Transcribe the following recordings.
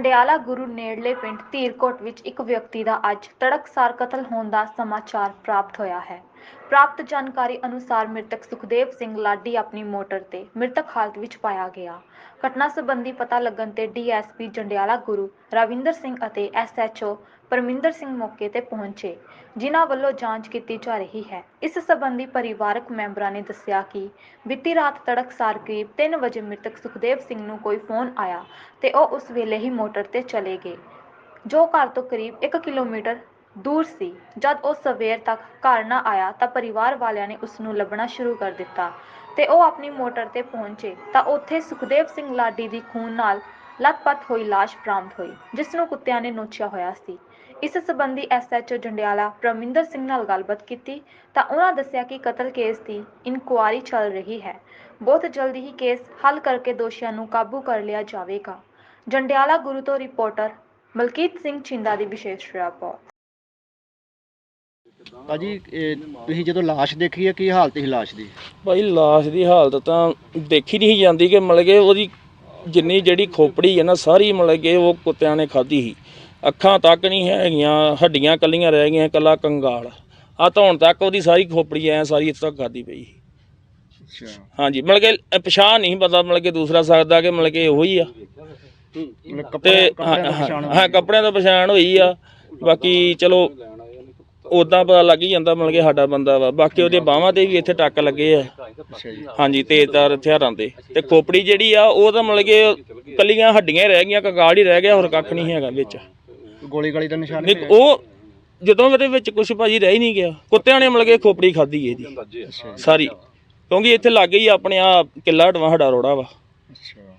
ਜੰਡਿਆਲਾ ਗੁਰੂ ਨੇੜਲੇ ਪਿੰਡ ਧੀਰਕੋਟ ਵਿੱਚ ਇੱਕ ਵਿਅਕਤੀ ਦਾ ਅੱਜ ਤੜਕਸਾਰ ਕਤਲ ਹੋਣ ਦਾ ਸਮਾਚਾਰ ਪ੍ਰਾਪਤ ਹੋਇਆ ਹੈ। ਪ੍ਰਾਪਤ ਜਾਣਕਾਰੀ ਅਨੁਸਾਰ ਮ੍ਰਿਤਕ ਸੁਖਦੇਵ ਸਿੰਘ ਲਾਡੀ ਆਪਣੀ ਮੋਟਰ ਤੇ ਮ੍ਰਿਤਕ ਹਾਲਤ ਵਿੱਚ ਪਾਇਆ ਗਿਆ। ਘਟਨਾ ਸੰਬੰਧੀ ਪਤਾ ਲੱਗਣ ਤੇ ਡੀਐਸਪੀ ਜੰਡਿਆਲਾ ਗੁਰੂ ਰਵਿੰਦਰ ਸਿੰਘ ਅਤੇ ਐਸਐਚਓ ਪਰਮਿੰਦਰ ਸਿੰਘ ਮੌਕੇ ਤੇ ਪਹੁੰਚੇ, ਜਿਨ੍ਹਾਂ ਵੱਲੋਂ ਜਾਂਚ ਕੀਤੀ ਜਾ ਰਹੀ ਹੈ। ਇਸ ਸੰਬੰਧੀ ਪਰਿਵਾਰਕ ਮੈਂਬਰਾਂ ਨੇ ਦੱਸਿਆ ਕਿ ਬੀਤੀ ਰਾਤ ਤੜਕਸਾਰ ਕਰੀਬ 3 ਵਜੇ ਮ੍ਰਿਤਕ ਸੁਖਦੇਵ ਸਿੰਘ ਨੂੰ ਕੋਈ ਫੋਨ ਆਇਆ ਤੇ ਉਹ ਉਸ ਵੇਲੇ ਹੀ ਮੋਟਰ ਤੇ ਚਲੇ ਗਏ, ਜੋ ਘਰ ਤੋਂ ਕਰੀਬ 1 ਕਿਲੋਮੀਟਰ ਦੂਰ ਸੀ। ਜਦ ਉਹ ਸਵੇਰ ਤੱਕ ਘਰ ਨਾ ਆਇਆ ਤਾਂ ਪਰਿਵਾਰ ਵਾਲਿਆਂ ਨੇ ਉਸ ਨੂੰ ਲੱਭਣਾ ਸ਼ੁਰੂ ਕਰ ਦਿੱਤਾ ਤੇ ਉਹ ਆਪਣੀ ਮੋਟਰ ਤੇ ਪਹੁੰਚੇ ਤਾਂ ਉੱਥੇ ਸੁਖਦੇਵ ਸਿੰਘ ਲਾਡੀ ਦੀ ਖੂਨ ਨਾਲ ਲੱਥਪੱਥ ਹੋਈ ਲਾਸ਼ ਬਰਾਮਦ ਹੋਈ ਜਿਸ ਨੂੰ ਕੁੱਤਿਆਂ ਨੇ ਨੋਚਿਆ ਹੋਇਆ ਸੀ। ਇਸ ਸੰਬੰਧੀ ਐਸਐਚਓ ਜੰਡਿਆਲਾ ਪ੍ਰਮਿੰਦਰ ਸਿੰਘ ਨਾਲ ਗੱਲਬਾਤ ਕੀਤੀ ਤਾਂ ਉਹਨਾਂ ਦੱਸਿਆ ਕਿ ਕਤਲ ਕੇਸ ਦੀ ਇਨਕੁਆਇਰੀ ਚੱਲ ਰਹੀ ਹੈ। ਬਹੁਤ ਜਲਦੀ ਹੀ ਕੇਸ ਹੱਲ ਕਰਕੇ ਦੋਸ਼ੀਆਂ ਨੂੰ ਕਾਬੂ ਕਰ ਲਿਆ ਜਾਵੇਗਾ। ਜੰਡਿਆਲਾ ਗੁਰੂ ਤੋਂ ਰਿਪੋਰਟਰ ਮਲਕੀਤ ਸਿੰਘ ਛਿੰਦਾ ਦੀ ਵਿਸ਼ੇਸ਼ ਰਿਪੋਰਟ। ਭਾਜੀ ਇਹ ਤੁਸੀਂ ਜਦੋਂ ਲਾਸ਼ ਦੇਖੀ ਹੈ ਕੀ ਹਾਲਤ ਸੀ ਲਾਸ਼ ਦੀ? ਭਾਈ ਲਾਸ਼ ਦੀ ਹਾਲਤ ਤਾਂ ਦੇਖੀ ਨਹੀਂ ਜਾਂਦੀ ਕਿ ਮਤਲਬ ਕਿ ਉਹਦੀ ਜਿੰਨੀ ਜਿਹੜੀ ਖੋਪੜੀ ਹੈ ਨਾ ਸਾਰੀ ਮਤਲਬ ਕਿ ਉਹ ਕੁੱਤਿਆਂ ਨੇ ਖਾਧੀ ਸੀ। ਅੱਖਾਂ ਤੱਕ ਨਹੀਂ ਹੈਗੀਆਂ ਹੱਡੀਆਂ ਕੱਲੀਆਂ ਰਹਿ ਗਈਆਂ ਕੱਲਾ ਕੰਗਾਲ। ਆ ਧੌਣ ਤੱਕ ਉਹਦੀ ਸਾਰੀ ਖੋਪੜੀ ਐ ਸਾਰੀ ਇੱਥੇ ਤੱਕ ਖਾਧੀ ਪਈ ਸੀ। ਹਾਂਜੀ ਮਤਲਬ ਕਿ ਪਛਾਣ ਨਹੀਂ ਪਤਾ ਮਤਲਬ ਕਿ ਦੂਸਰਾ ਸਕਦਾ ਕਿ ਮਤਲਬ ਕਿ ਉਹੋ ਹੀ ਆ ਤੇ ਕੱਪੜੇ ਹਾਂ ਕੱਪੜਿਆਂ ਤੋਂ ਤੋਂ ਪਛਾਣ ਹੋਈ ਆ। ਬਾਕੀ ਚਲੋ ਉਦਾਂ ਪਤਾ ਲੱਗ ਹੀ ਜਾਂਦਾ ਮਤਲਬ ਕਿ ਸਾਡਾ ਬੰਦਾ ਵਾ। ਬਾਕੀ ਉਹਦੇ ਬਾਹਾਂ ਤੇ ਵੀ ਇੱਥੇ ਟੱਕ ਲੱਗੇ ਆ। ਹਾਂਜੀ ਤੇਜ਼ਦਾਰ ਹਥਿਆਰਾਂ ਦੇ ਤੇ ਖੋਪੜੀ ਜਿਹੜੀ ਆ ਉਹ ਤਾਂ ਮਤਲਬ ਕਿ ਕੱਲੀਆਂ ਹੱਡੀਆਂ ਹੀ ਰਹਿ ਗਈਆਂ ਕੰਗਾਲ ਹੀ ਰਹਿ ਗਿਆ ਹੋਰ ਕੱਖ ਨਹੀਂ ਹੈਗਾ ਵਿੱਚ। ਗੋਲੀ ਗਾਲੀ ਦਾ ਨਿਸ਼ਾਨ ਨਹੀਂ, ਉਹ ਜਦੋਂ ਉਹਦੇ ਵਿੱਚ ਕੁਝ ਭਾਜੀ ਰਹਿ ਹੀ ਨਹੀਂ ਗਿਆ। ਕੁੱਤਿਆਂ ਨੇ ਮਤਲਬ ਕਿ ਖੋਪੜੀ ਖਾਧੀ ਇਹਦੀ। ਸਾਰੀ। ਕਿਉਂਕਿ ਇੱਥੇ ਲੱਗੇ ਹੀ ਆਪਣੇ ਆ ਕਿੱਲਾ ਢਵਾ ਸਾਡਾ ਰੋੜਾ ਵਾ।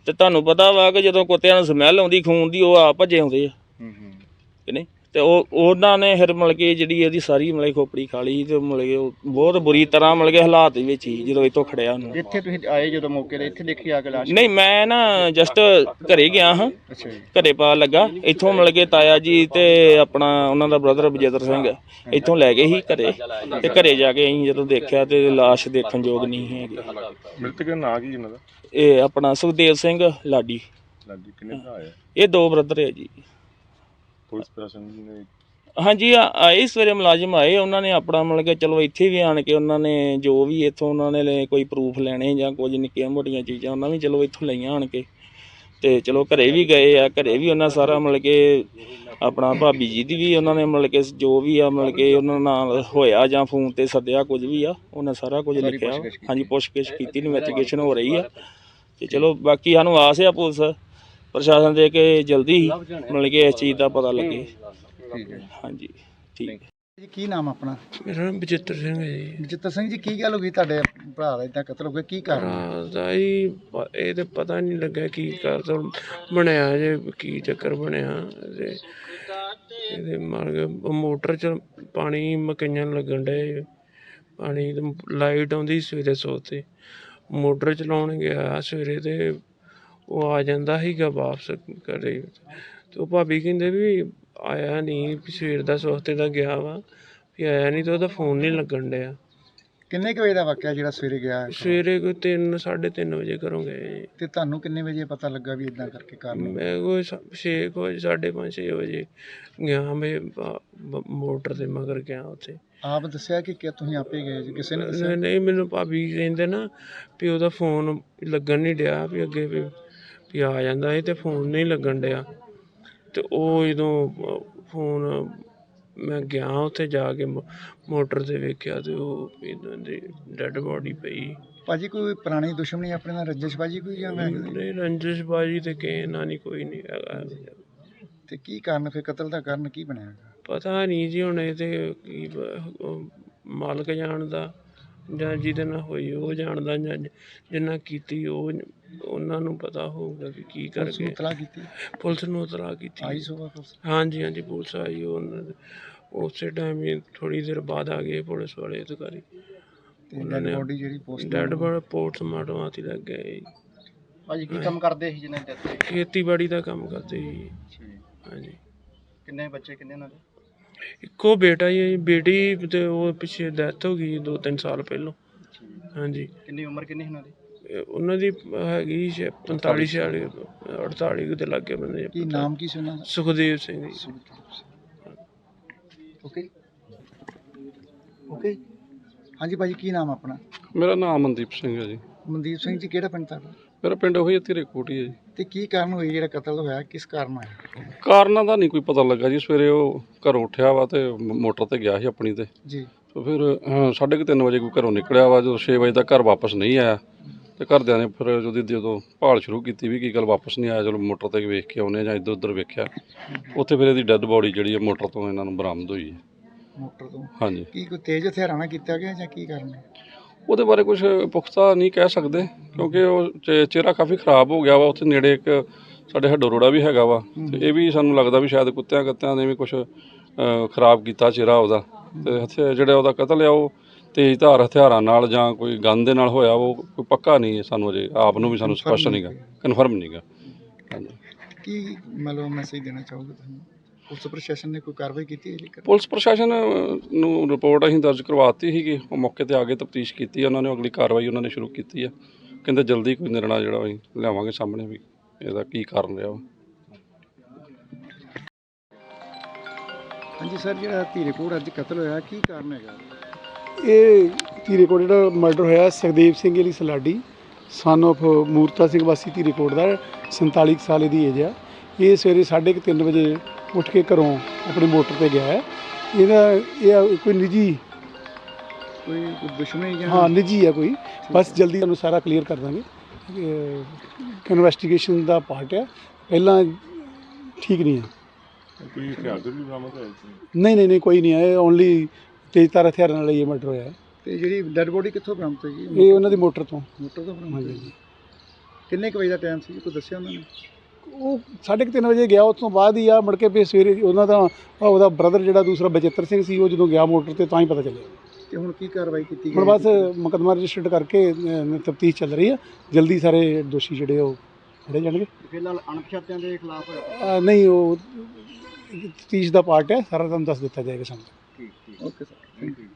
ਤੇ ਤੁਹਾਨੂੰ ਪਤਾ ਵਾ ਕਿ ਜਦੋਂ ਕੁੱਤਿਆਂ ਨੂੰ ਸਮੈਲ ਆਉਂਦੀ ਖੂਨ ਦੀ ਉਹ ਆ ਭੱਜੇ ਆਉਂਦੇ ਆ। ਹੂੰ ਹੂੰ। ਕਿ ਨਹੀਂ? ਤੇ ਉਹ ਉਹਨਾਂ ਨੇ ਫਿਰ ਮਤਲਬ ਕਿ ਜਿਹੜੀ ਇਹਦੀ ਸਾਰੀ ਮਤਲਬ ਕਿ ਖੋਪੜੀ ਖਾ ਲਈ ਤੇ ਮਤਲਬ ਕਿ ਉਹ ਬਹੁਤ ਬੁਰੀ ਤਰ੍ਹਾਂ ਮਤਲਬ ਕਿ ਹਾਲਾਤ ਦੇ ਵਿੱਚ ਹੀ ਜਦੋਂ ਇੱਥੋਂ ਖੜਿਆ ਉਹਨੂੰ। ਇੱਥੇ ਤੁਸੀਂ ਆਏ ਜਦੋਂ ਮੌਕੇ ਤੇ ਇੱਥੇ ਦੇਖੀ ਆ ਕੇ ਲਾਸ਼? ਨਹੀਂ ਮੈਂ ਨਾ ਜਸਟ ਘਰੇ ਗਿਆ ਹਾਂ। ਅੱਛਾ ਜੀ। ਘਰੇ ਪਾ ਲੱਗਾ। ਇੱਥੋਂ ਮਿਲ ਕੇ ਤਾਇਆ ਜੀ ਤੇ ਆਪਣਾ ਉਹਨਾਂ ਦਾ ਬ੍ਰਦਰ ਬਜੇਦਰ ਸਿੰਘ ਇੱਥੋਂ ਲੈ ਗਏ ਸੀ ਘਰੇ। ਤੇ ਘਰੇ ਜਾ ਕੇ ਅਸੀਂ ਜਦੋਂ ਦੇਖਿਆ ਤੇ ਲਾਸ਼ ਦੇਖਣ ਯੋਗ ਨਹੀਂ ਹੈਗੀ। ਮ੍ਰਿਤਕ ਦਾ ਨਾਂ ਕੀ ਇਹਨਾਂ ਦਾ? ਇਹ ਆਪਣਾ ਸੁਖਦੇਵ ਸਿੰਘ ਲਾਡੀ। ਲਾਡੀ ਕਿੰਨੇ ਭਰਾ ਆ? ਇਹ ਦੋ ਬ੍ਰਦਰ ਹੈ ਜੀ। ਪੁਲਿਸ ਪ੍ਰਸ਼ਾਸਨ ਨੇ ਹਾਂਜੀ ਆ- ਆਏ ਸਵੇਰੇ ਮੁਲਾਜ਼ਮ ਆਏ ਉਹਨਾਂ ਨੇ ਆਪਣਾ ਮਤਲਬ ਕਿ ਚਲੋ ਇੱਥੇ ਵੀ ਆਣ ਕੇ ਉਹਨਾਂ ਨੇ ਜੋ ਵੀ ਇੱਥੋਂ ਉਹਨਾਂ ਨੇ ਲੈ- ਕੋਈ ਪ੍ਰੂਫ ਲੈਣੇ ਜਾਂ ਕੁਝ ਨਿੱਕੀਆਂ ਮੋਟੀਆਂ ਚੀਜ਼ਾਂ ਉਹਨਾਂ ਵੀ ਚਲੋ ਇੱਥੋਂ ਲਈਆਂ ਆਣ ਕੇ। ਤੇ ਚਲੋ ਘਰੇ ਵੀ ਗਏ ਆ ਘਰੇ ਵੀ ਉਹਨਾਂ ਸਾਰਾ ਮਤਲਬ ਕਿ ਆਪਣਾ ਭਾਬੀ ਜੀ ਦੀ ਵੀ ਉਹਨਾਂ ਨੇ ਮਤਲਬ ਕਿ ਜੋ ਵੀ ਆ ਮਤਲਬ ਕਿ ਉਹਨਾਂ ਨਾਲ ਹੋਇਆ ਜਾਂ ਫੋਨ ਤੇ ਸੱਦਿਆ ਕੁਝ ਵੀ ਆ ਉਹਨਾਂ ਸਾਰਾ ਕੁਝ ਲਿਖਿਆ। ਹਾਂਜੀ ਪੁੱਛਗਿੱਛ ਕੀਤੀ ਇਨਵੈਸਟੀਗੇਸ਼ਨ ਹੋ ਰਹੀ ਆ। ਤੇ ਚਲੋ ਬਾਕੀ ਸਾਨੂੰ ਆਸ ਆ ਪੁਲਿਸ ਪ੍ਰਸ਼ਾਸਨ ਦੇ ਕਿ ਜਲਦੀ ਹੀ ਮਤਲਬ ਕਿ ਇਸ ਚੀਜ਼ ਦਾ ਪਤਾ ਲੱਗੇ। ਠੀਕ ਹੈ। ਹਾਂਜੀ ਠੀਕ। ਹੈ। ਜੀ ਕੀ ਨਾਮ ਆਪਣਾ? ਮੇਰਾ ਨਾਮ ਬਚਿੱਤਰ ਸਿੰਘ ਹੈ ਜੀ। ਜਤਨ ਸਿੰਘ ਜੀ ਕੀ ਗੱਲ ਹੋ ਗਈ ਤੁਹਾਡੇ ਭਰਾ ਦਾ ਇਦਾਂ ਕਤਲ ਹੋ ਗਿਆ? ਕੀ ਕਾਰਨ? ਪ- ਇਹ ਤੇ ਪਤਾ ਨਹੀਂ ਲੱਗਾ ਕੀ ਕਰਦਾ ਬਣਿਆ ਜੇ ਕੀ ਚੱਕਰ ਬਣਿਆ ਤੇ ਇਹਦੇ ਮਾਰ ਕੇ ਉਹ ਮੋਟਰ ਚ ਪਾਣੀ ਮਕਈਆਂ ਨੂੰ ਲੱਗਣ ਡਏ ਪਾਣੀ ਤੇ ਲਾਈਟ ਆਉਂਦੀ ਸਵੇਰੇ ਸੋਤੇ ਮੋਟਰ ਚਲਾਉਣ ਗਿਆ ਸਵੇਰੇ ਤੇ ਉਹ ਆ ਜਾਂਦਾ ਸੀਗਾ ਵਾਪਸ ਘਰੇ। ਤੇ ਉਹ ਭਾਬੀ ਕਹਿੰਦੇ ਵੀ ਆਇਆ ਨਹੀਂ ਸਵੇਰ ਦਾ ਸੋਤੇ ਦਾ ਗਿਆ ਵਾ ਵੀ ਆਇਆ ਨਹੀਂ ਤੇ ਉਹਦਾ ਫੋਨ ਨਹੀਂ ਲੱਗਣ ਡਿਆ। ਕਿੰਨੇ ਕੁ ਵਜੇ ਦਾ ਵਾਕਿਆ ਜਿਹੜਾ ਸਵੇਰੇ ਗਿਆ? ਹੈ? ਸਵੇਰੇ ਕੋਈ 3 3:30 ਵਜੇ ਘਰੋਂ ਗਏ ਤੇ ਤੁਹਾਨੂੰ ਕਿੰਨੇ ਵਜੇ ਪਤਾ ਲੱਗਾ ਵੀ ਇਦਾਂ ਕਰਕੇ ਕਾਰਨ? ਮੈਂ ਕੋਈ 6 ਵਜੇ 5:30 6 ਵਜੇ ਗਿਆ ਮੈਂ ਬ- ਬ- ਮੋਟਰ ਤੇ ਮਗਰ ਗਿਆ ਉੱਥੇ। ਆਪ ਦੱਸਿਆ ਕਿ ਕਿ ਤੁਸੀਂ ਆਪੇ ਗਏ ਜੀ? ਕਿਸੇ ਨੇ ਦੱਸਿਆ? ਨਹੀਂ ਨਹੀਂ, ਮੈਨੂੰ ਭਾਬੀ ਕਹਿੰਦੇ ਨਾ ਵੀ ਉਹਦਾ ਫੋਨ ਲੱਗਣ ਨਹੀਂ ਡਿਆ ਵੀ ਅੱਗੇ ਵੀ ਵੀ ਆ ਜਾਂਦਾ ਸੀ ਤੇ ਫੋਨ ਨਹੀਂ ਲੱਗਣ ਡਿਆ। ਤੇ ਉਹ ਜਦੋਂ ਫੋਨ ਮੈਂ ਗਿਆ ਉੱਥੇ ਜਾ ਕੇ ਮੋ- ਮੋਟਰ ਤੇ ਵੇਖਿਆ ਤੇ ਉਹ ਇਹਨਾਂ ਦੀ ਡੈੱਡ ਬੋਡੀ ਪਈ। ਭਾਜੀ ਕੋਈ ਪੁਰਾਣੀ ਦੁਸ਼ਮਣੀ ਆਪਣੇ ਨਾਲ ਰੰਜਿਸ਼ਬਾਜੀ ਕੋਈ ਜਾਂ ਮੈਂ ਨਹੀਂ ਰੰਜਿਸ਼ ਬਾਜੀ ਤੇ ਕਿਸੇ ਨਾਲ ਨਹੀਂ ਕੋਈ ਨਹੀਂ ਹੈਗਾ। ਤੇ ਕੀ ਕਾਰਨ ਫਿਰ ਕਤਲ ਦਾ ਕਾਰਨ ਕੀ ਬਣਿਆ? ਪਤਾ ਨਹੀਂ ਜੀ ਹੁਣ ਇਹ ਤੇ ਕੀ ਬ- ਉਹ ਮਾਲਕ ਜਾਣਦਾ ਜਾਂ ਜਿਹਦੇ ਨਾਲ ਹੋਈ ਉਹ ਜਾਣਦਾ ਜਾਂ ਜਿੰਨਾ ਕੀਤੀ ਉਹ ਉਹਨਾਂ ਨੂੰ ਪਤਾ ਹੋਊਗਾ ਕਿ ਕੀ ਕਰਕੇ ਇਤਲਾਹ ਕੀਤੀ? ਪੁਲਿਸ ਨੂੰ ਤਰਾ ਕੀਤੀ। ਆਈ ਸੁਬਾ ਪੁਲਿਸ? ਹਾਂਜੀ ਹਾਂਜੀ ਪੁਲਿਸ ਆਈ ਉਹਨਾਂ ਦੇ। ਉਸੇ ਟਾਈਮ ਹੀ ਥੋੜੀ ਦੇਰ ਬਾਅਦ ਆ ਗਏ ਪੁਲਿਸ ਵਾਲੇ ਅਧਿਕਾਰੀ। ਤੇ ਉਹਨਾਂ ਨੇ ਬੋਡੀ ਜਿਹੜੀ ਪੋਸਟ ਡੈਡ ਬੜ ਪੋਰਟ ਮਾਰਟਮਾਂ ਤੇ ਲੱਗ ਗਏ। ਭਾਜੀ ਕੀ ਕੰਮ ਕਰਦੇ ਸੀ ਜਿਹਨੇ ਡੈਥ ਖੇਤੀਬਾੜੀ ਦਾ ਕੰਮ ਕਰਦੇ ਸੀ। ਹਾਂਜੀ। ਕਿੰਨੇ ਬੱਚੇ ਕਿੰਨੇ ਨਾਲ ਇੱਕੋ ਬੇਟਾ ਹੀ ਹੈ ਜੀ, ਬੇਟੀ ਤੇ ਉਹ ਪਿੱਛੇ ਡੈਥ ਹੋ ਗਈ ਦੋ ਤਿੰਨ ਸਾਲ ਪਹਿਲਾਂ। ਹਾਂਜੀ। ਕਿੰਨੀ ਉਮਰ ਕਿੰਨੀ ਇਹਨਾਂ ਦੀ? ਇਹ ਉਹਨਾਂ ਦੀ ਹੈਗੀ ਛੇ- 45 46 48 ਕੁ ਦੇ ਲੱਗੇ ਬੰਦੇ ਕੀ ਨਾਮ ਕੀ ਸੀ ਉਹਨਾਂ ਦਾ? ਸੁਖਦੇਵ ਸਿੰਘ ਜੀ। ਓਕੇ ਓਕੇ ਹਾਂਜੀ ਭਾਜੀ ਕੀ ਨਾਮ ਆਪਣਾ? ਮੇਰਾ ਨਾਮ ਮਨਦੀਪ ਸਿੰਘ ਹੈ ਜੀ। ਮਨਦੀਪ ਸਿੰਘ ਜੀ ਕਿਹੜਾ ਪਿੰਡ ਤੁਹਾਡਾ? ਮੇਰਾ ਪਿੰਡ ਉਹੀ ਤੇਰੇ ਕੋਟੀ ਹੈ ਜੀ। ਤੇ ਕੀ ਕਾਰਨ ਹੋਈ ਜਿਹੜਾ ਕਤਲ ਹੋਇਆ ਕਿਸ ਕਾਰਨ ਹੋਇਆ? ਕਾਰਨਾਂ ਦਾ ਨਹੀਂ ਕੋਈ ਪਤਾ ਲੱਗਾ ਜੀ। ਸਵੇਰੇ ਉਹ ਘਰੋਂ ਉੱਠਿਆ ਵਾ ਤੇ ਮੋਟਰ ਤੇ ਗਿਆ ਸੀ ਆਪਣੀ ਤੇ। ਜੀ। ਤੇ ਫਿਰ ਅਹ, ਸਾਢੇ ਕੁ ਤਿੰਨ ਵਜੇ ਕੋਈ ਘਰੋਂ ਨਿਕਲਿਆ ਵਾ। ਜਦੋਂ 6 ਵਜੇ ਤੱਕ ਘਰ ਵਾਪਸ ਨਹੀਂ ਆਇਆ। ਤੇ ਘਰਦਿਆਂ ਨੇ ਫਿਰ ਜਦੋਂ ਜਦੋਂ ਭਾਲ ਸ਼ੁਰੂ ਕੀਤੀ ਵੀ ਕੀ ਗੱਲ ਵਾਪਸ ਨਹੀਂ ਆਇਆ ਚਲੋ ਮੋਟਰ ਤੇ ਵੇਖ ਕੇ ਆਉਨੇ ਜਾਂ ਇੱਧਰ ਉੱਧਰ ਵੇਖਿਆ ਉੱਥੇ ਫਿਰ ਇਹਦੀ ਡੈੱਡ ਬੋਡੀ ਜਿਹੜੀ ਹੈ ਮੋਟਰ ਤੋਂ ਇਹਨਾਂ ਨੂੰ ਬਰਾਮਦ ਹੋਈ ਹੈ। ਮੋਟਰ ਤੋਂ? ਹਾਂਜੀ। ਕੀ ਕੋਈ ਤੇਜ਼ ਹਥਿਆਰਾਂ ਨਾਲ ਕੀਤਾ ਗਿਆ ਜਾਂ ਕੀ ਕਾਰਨ ਉਹਦੇ ਬਾਰੇ ਕੁਝ ਪੁਖਤਾ ਨਹੀਂ ਕਹਿ ਸਕਦੇ ਕਿਉਂਕਿ ਉਹ ਚੇ- ਚਿਹਰਾ ਕਾਫੀ ਖਰਾਬ ਹੋ ਗਿਆ ਵਾ ਉੱਥੇ ਨੇੜੇ ਇੱਕ ਸਾਡੇ ਹੱਡੋ ਰੋੜਾ ਵੀ ਹੈਗਾ ਵਾ ਤੇ ਇਹ ਵੀ ਸਾਨੂੰ ਲੱਗਦਾ ਵੀ ਸ਼ਾਇਦ ਕੁੱਤਿਆਂ ਕੱਤਿਆਂ ਨੇ ਵੀ ਕੁਝ ਖਰਾਬ ਕੀਤਾ ਚਿਹਰਾ ਉਹਦਾ ਤੇ ਹਥਿਆਰ ਜਿਹੜਾ ਉਹਦਾ ਕਤਲ ਆ ਉਹ ਤੇਜ਼ ਧਾਰ ਹਥਿਆਰਾਂ ਨਾਲ ਜਾਂ ਕੋਈ ਗਨ ਦੇ ਨਾਲ ਹੋਇਆ ਉਹ ਕੋਈ ਪੱਕਾ ਨਹੀਂ ਹੈ ਸਾਨੂੰ ਅਜੇ। ਆਪ ਨੂੰ ਵੀ ਸਾਨੂੰ ਸਪਸ਼ਟ ਨਹੀਂ ਨਹੀਂਗਾ ਕਨਫਰਮ ਨਹੀਂਗਾ ਕੀ ਮਤਲਬ ਮੈਸੇਜ ਦੇਣਾ ਚਾਹੋਗੇ ਤੁਹਾਨੂੰ ਪੁਲਿਸ ਪ੍ਰਸ਼ਾਸਨ ਨੇ ਕੋਈ ਕਾਰਵਾਈ ਕੀਤੀ ਹੈ ਜੇਕਰ ਪੁਲਿਸ ਪ੍ਰਸ਼ਾਸਨ ਨੂੰ ਰਿਪੋਰਟ ਅਸੀਂ ਦਰਜ ਕਰਵਾਤੀ ਸੀਗੀ। ਉਹ ਮੌਕੇ ਤੇ ਆ ਕੇ ਤਫਤੀਸ਼ ਕੀਤੀ ਉਹਨਾਂ ਨੇ ਅਗਲੀ ਕਾਰਵਾਈ ਉਹਨਾਂ ਨੇ ਸ਼ੁਰੂ ਕੀਤੀ ਹੈ। ਕਹਿੰਦੇ ਜਲਦੀ ਕੋਈ ਨਿਰਣਾ ਜਿਹੜਾ ਅਸੀਂ ਲਿਆਵਾਂਗੇ ਸਾਹਮਣੇ ਵੀ। ਇਹਦਾ ਕੀ ਕਾਰਨ ਰਿਹਾ ਹਾਂਜੀ ਸਰ ਜਿਹੜਾ ਧੀਰੇਕੋਟ ਅੱਜ ਕਤਲ ਹੋਇਆ ਕੀ ਕਾਰਨ ਹੈਗਾ? ਇਹ ਧੀਰੇਕੋਟ ਜਿਹੜਾ ਮਰਡਰ ਹੋਇਆ ਸੁਖਦੇਵ ਸਿੰਘ ਅਲੀ ਸਲਾਡੀ ਸਨ of ਮੂਰਤਾ ਸਿੰਘ ਵਾਸੀ ਧੀਰੇਕੋਟ ਦਾ 47 ਕੁ ਸਾਲ ਦੀ ਏਜ ਆ। ਇਹ ਸਵੇਰੇ 3:30 ਵਜੇ ਉੱਠ ਕੇ ਘਰੋਂ ਆਪਣੀ ਮੋਟਰ ਤੇ ਗਿਆ ਹੈ। ਇਹਦਾ ਇਹ ਕੋਈ ਨਿੱਜੀ? ਕੋਈ ਦੁਸ਼ਮਣੀ ਜਾਂ ਹਾਂ ਨਿੱਜੀ ਆ ਕੋਈ। ਬਸ ਜਲਦੀ ਤੁਹਾਨੂੰ ਸਾਰਾ ਕਲੀਅਰ ਕਰ ਦਾਂਗੇ। ਇਨਵੈਸਟੀਗੇਸ਼ਨ ਦਾ ਪਾਰਟ ਹੈ ਪਹਿਲਾਂ ਠੀਕ ਨਹੀਂ ਹੈ ਕੋਈ ਹਥਿਆਰ ਵੀ ਬਰਾਮਦ ਸੀ? ਨਹੀਂ ਨਹੀਂ ਨਹੀਂ ਕੋਈ ਨਹੀਂ ਹੈ ਓਨਲੀ ਤੇਜ਼ਧਾਰ ਹਥਿਆਰਾਂ ਨਾਲ ਇਹ ਮਰਡਰ ਹੋਇਆ ਹੈ। ਤੇ ਜਿਹੜੀ ਡੈੱਡ ਬੋਡੀ ਕਿੱਥੋਂ ਬਰਾਮਦ ਹੋਈ? ਇਹ ਉਹਨਾਂ ਦੀ ਮੋਟਰ ਤੋਂ। ਮੋਟਰ ਤੋਂ ਬਰਾਮਦ ਹਾਂਜੀ ਹੋਈ। ਕਿੰਨੇ ਕੁ ਵਜੇ ਦਾ ਟਾਈਮ ਸੀ? ਕੋਈ ਦੱਸਿਆ ਉਹਨਾਂ ਨੇ? ਉਹ ਸਾਢੇ ਕੁ ਤਿੰਨ ਵਜੇ ਗਿਆ ਉਸ ਤੋਂ ਬਾਅਦ ਹੀ ਆ ਮੁੜ ਕੇ ਫਿਰ ਸਵੇਰੇ ਉਹਨਾਂ ਦਾ ਆਹ ਉਹਦਾ ਬ੍ਰਦਰ ਜਿਹੜਾ ਦੂਸਰਾ ਬਚਿੱਤਰ ਸਿੰਘ ਸੀ ਉਹ ਜਦੋਂ ਗਿਆ ਮੋਟਰ ਤੇ ਤਾਂ ਹੀ ਪਤਾ ਚੱਲਿਆ। ਤੇ ਹੁਣ ਕੀ ਕਾਰਵਾਈ ਕੀਤੀ ਗਈ? ਹੁਣ ਬਸ ਮੁਕੱਦਮਾ ਰਜਿਸਟਰਡ ਕਰਕੇ ਤਫਤੀਸ਼ ਚੱਲ ਰਹੀ ਆ। ਜਲਦੀ ਸਾਰੇ ਦੋਸ਼ੀ ਜਿਹੜੇ ਉਹ ਫੜੇ ਜਾਣਗੇ। ਫਿਲਹਾਲ ਅਣਪਛਾਤਿਆਂ ਦੇ ਖਿਲਾਫ ਨਹੀਂ ਉਹ ਤਫਤੀਸ਼ ਦਾ ਪਾਰਟ ਹੈ। ਸਾਰਾ ਤੁਹਾਨੂੰ ਦੱਸ ਦਿੱਤਾ ਜਾਏਗਾ ਸਾਨੂੰ ਓਕੇ ਸਰ ਥੈਂਕ ਯੂ